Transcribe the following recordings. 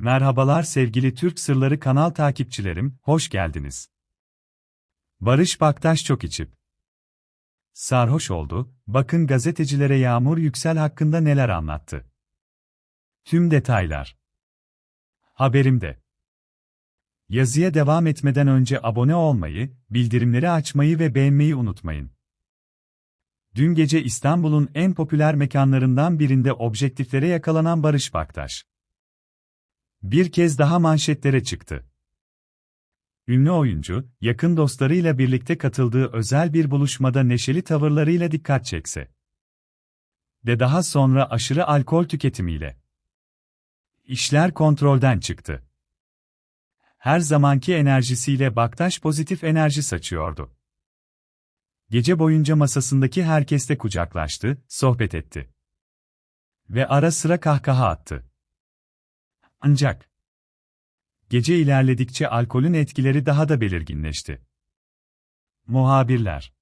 Merhabalar sevgili Türk Sırları kanal takipçilerim, hoş geldiniz. Barış Baktaş çok içip sarhoş oldu, bakın gazetecilere Yağmur Yüksel hakkında neler anlattı. Tüm detaylar haberimde. Yazıya devam etmeden önce abone olmayı, bildirimleri açmayı ve beğenmeyi unutmayın. Dün gece İstanbul'un en popüler mekanlarından birinde objektiflere yakalanan Barış Baktaş bir kez daha manşetlere çıktı. Ünlü oyuncu, yakın dostlarıyla birlikte katıldığı özel bir buluşmada neşeli tavırlarıyla dikkat çekse. De daha sonra aşırı alkol tüketimiyle. İşler kontrolden çıktı. Her zamanki enerjisiyle Baktaş pozitif enerji saçıyordu. Gece boyunca masasındaki herkesle kucaklaştı, sohbet etti. Ve ara sıra kahkaha attı. Ancak gece ilerledikçe alkolün etkileri daha da belirginleşti. Muhabirler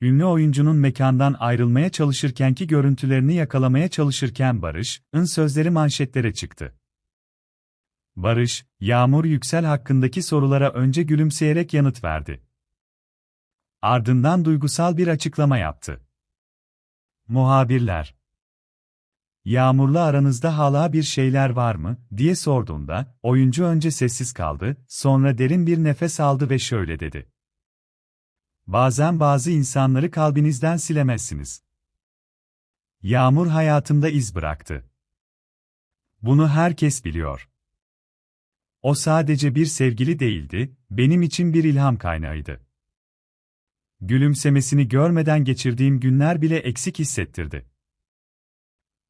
Ünlü oyuncunun mekandan ayrılmaya çalışırkenki görüntülerini yakalamaya çalışırken Barış'ın sözleri manşetlere çıktı. Barış, Yağmur Yüksel hakkındaki sorulara önce gülümseyerek yanıt verdi. Ardından duygusal bir açıklama yaptı. Muhabirler Yağmur'la aranızda hala bir şeyler var mı, diye sorduğunda, oyuncu önce sessiz kaldı, sonra derin bir nefes aldı ve şöyle dedi. Bazen bazı insanları kalbinizden silemezsiniz. Yağmur hayatımda iz bıraktı. Bunu herkes biliyor. O sadece bir sevgili değildi, benim için bir ilham kaynağıydı. Gülümsemesini görmeden geçirdiğim günler bile eksik hissettirdi.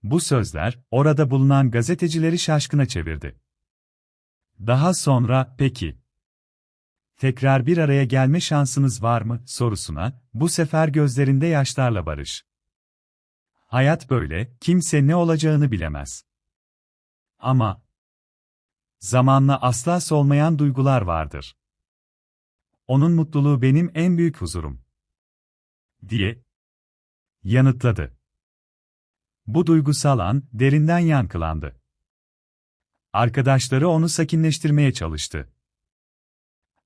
Bu sözler, orada bulunan gazetecileri şaşkına çevirdi. Daha sonra, peki, tekrar bir araya gelme şansınız var mı, sorusuna, bu sefer gözlerinde yaşlarla barış. Hayat böyle, kimse ne olacağını bilemez. Ama, zamanla asla solmayan duygular vardır. Onun mutluluğu benim en büyük huzurum. Diye yanıtladı. Bu duygusal an, derinden yankılandı. Arkadaşları onu sakinleştirmeye çalıştı.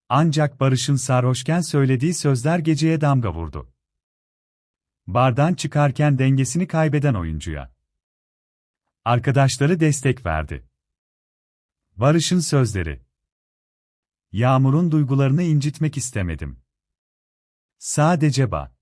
Ancak Barış'ın sarhoşken söylediği sözler geceye damga vurdu. Bardan çıkarken dengesini kaybeden oyuncuya. Arkadaşları destek verdi. Barış'ın sözleri. Yağmur'un duygularını incitmek istemedim. Sadece ba.